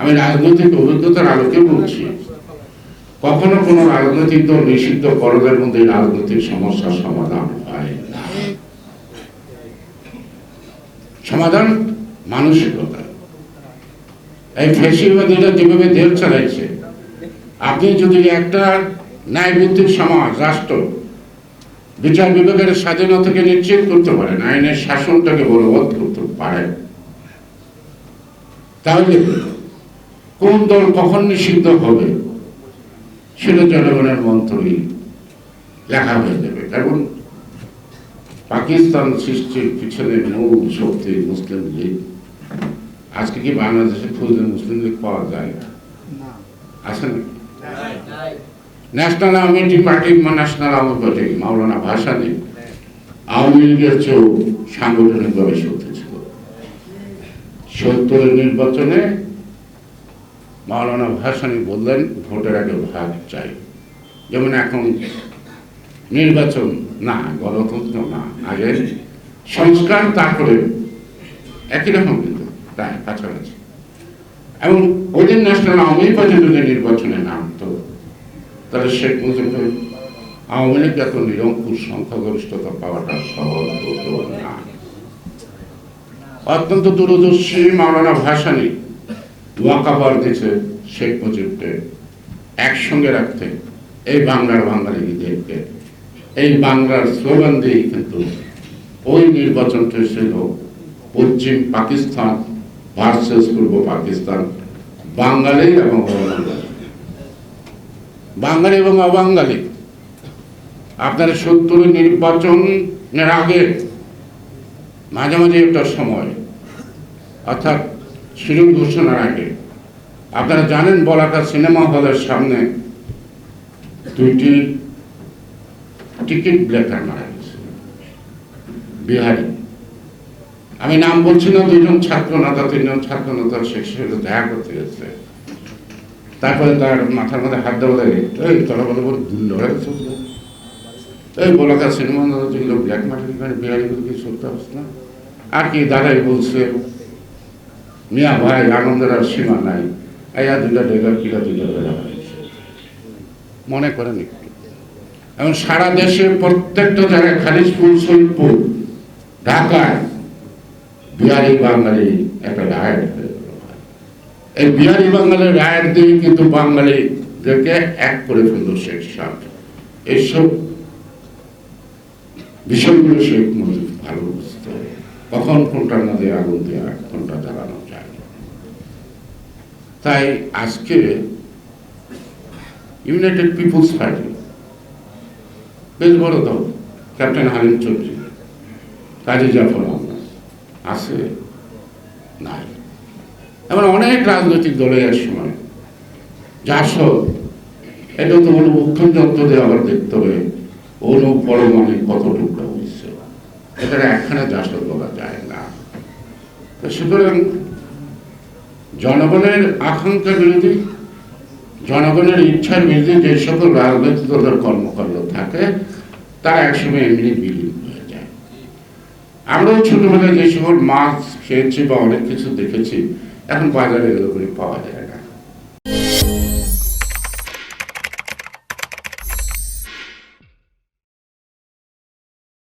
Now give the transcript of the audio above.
আমি রাজনৈতিক অভিজ্ঞতার আলোকে বলছি, কখনো কোনো রাজনৈতিক দল নিষিদ্ধ করণের মধ্যে রাজনৈতিক সমস্যার সমাধান হয় না। সমাধান মানসিকতা। এই ফেসিবাদীরা যেভাবে দেশ চালাইছে, আপনি যদি একটা ন্যায়ভিত্তিক সমাজ, রাষ্ট্র, বিচার বিভাগের স্বাধীনতাকে নিশ্চিত করতে পারেন, আইনের শাসনটাকে বলবৎ করতে পারেন, তাহলে কোন দল কখন নিষিদ্ধ হবে সেটা জনগণের মন্ত্রই লেখা হয়ে যাবে। কারণ পাকিস্তান সৃষ্টির পিছনে মূল শক্তি মুসলিম লীগ। আজকে কি বাংলাদেশে খুঁজলে মুসলিম লীগ পাওয়া যায় আছে না? National Awami party national Awami party Maulana Bhasani Awami লীগের চেয়েও সাংগঠনিকভাবে শক্তি ছিল সত্তরের নির্বাচনে মাওলানা ভাসানি বললেন, ভোটের আগে ভাগ চাই। যেমন এখন নির্বাচন না, গণতন্ত্র না, আগে সংস্কার, তারপরে একই রকম কিন্তু, প্রায় কাছাকাছি। এবং ওই দিন ন্যাশনাল আওয়ামী পার্টি যদি নির্বাচনে নামতো, তাহলে শেখ মুজিবুর আওয়ামী লীগ এত নিরঙ্কুশ সংখ্যাগরিষ্ঠতা পাওয়াটা সহজ হতো না। অত্যন্ত দূরদর্শী মাওলানা ভাসানি ওয়াকাবার দিয়েছে শেখ মুজিবকে একসঙ্গে রাখতে এই বাংলার বাঙালিদেরকে এই বাংলার স্লোগান দিয়েই কিন্তু ওই নির্বাচনটা ছিল পশ্চিম পাকিস্তান ভার্সেস পূর্ব পাকিস্তান, বাঙালি এবং বাঙালি এবং অবাঙালি। আপনার সত্তর নির্বাচনের আগে মাঝামাঝি একটা সময়, অর্থাৎ শিডিউল ঘোষণার আগে আপনারা জানেন বলাকা সিনেমা হলের সামনে দুইটি টিকিট ব্লেকার মারা গেছে। বিহারি। আমি নাম বলছি না, দুইজন ছাত্র নেতা তিনজন ছাত্র নেতা শেখ সাথে দেখা করতে গেছে। তারপরে তার মাথার মধ্যে হাত দেওয়া লাগে এই তোরা বলে বলে দিল এই বলাকা সিনেমা যেগুলো ব্ল্যাক মার্কেট এখানে বিহারিগুলো কি সত্যি অবস্থা? আর কি, দাদাই বলছে, মিয়া ভাই, আনন্দের আর সীমা নাই। মনে করেন একটু। এবং সারা দেশে প্রত্যেকটা জায়গায় খালিশপুর সৈয়দপুর ঢাকায় বিহারি বাঙালি একটা রায় এই বিহারি বাঙালির রায়ের দিয়ে কিন্তু বাঙালিদেরকে এক করে ফেলল শেখ সাহ এইসব বিষয়গুলো শেখ মুজিব ভালো বুঝতো। কখন কোনটার মধ্যে আগুন দেওয়া কোনটা জ্বালানো তাই আজকে ইউনাইটেড পিপুলস পার্টি বেশ বড় দল ক্যাপ্টেন হালিম চৌধুরী, কাজী জাফর আছে, নাই। এমন অনেক রাজনৈতিক দলে এক সময় জাসদ, এটা তো হলো মুখ্যযন্ত্র দিয়ে আবার দেখতে হবে অনু পরমাণু কত টুকরা হয়েছে। এটা একখানে জাসদ বলা যায় না। তো সুতরাং জনগণের আকাঙ্ক্ষা বিরোধী, জনগণের ইচ্ছার বিরুদ্ধে যে সকল রাজনৈতিক দলের কর্মকাণ্ড থাকে তারা একসময় এমনি বিলীন হয়ে যায়। আমরাও ছোটবেলায় যে সকল মাছ খেয়েছি বা অনেক কিছু দেখেছি, এখন বাজারে এগুলো পাওয়া যায় না।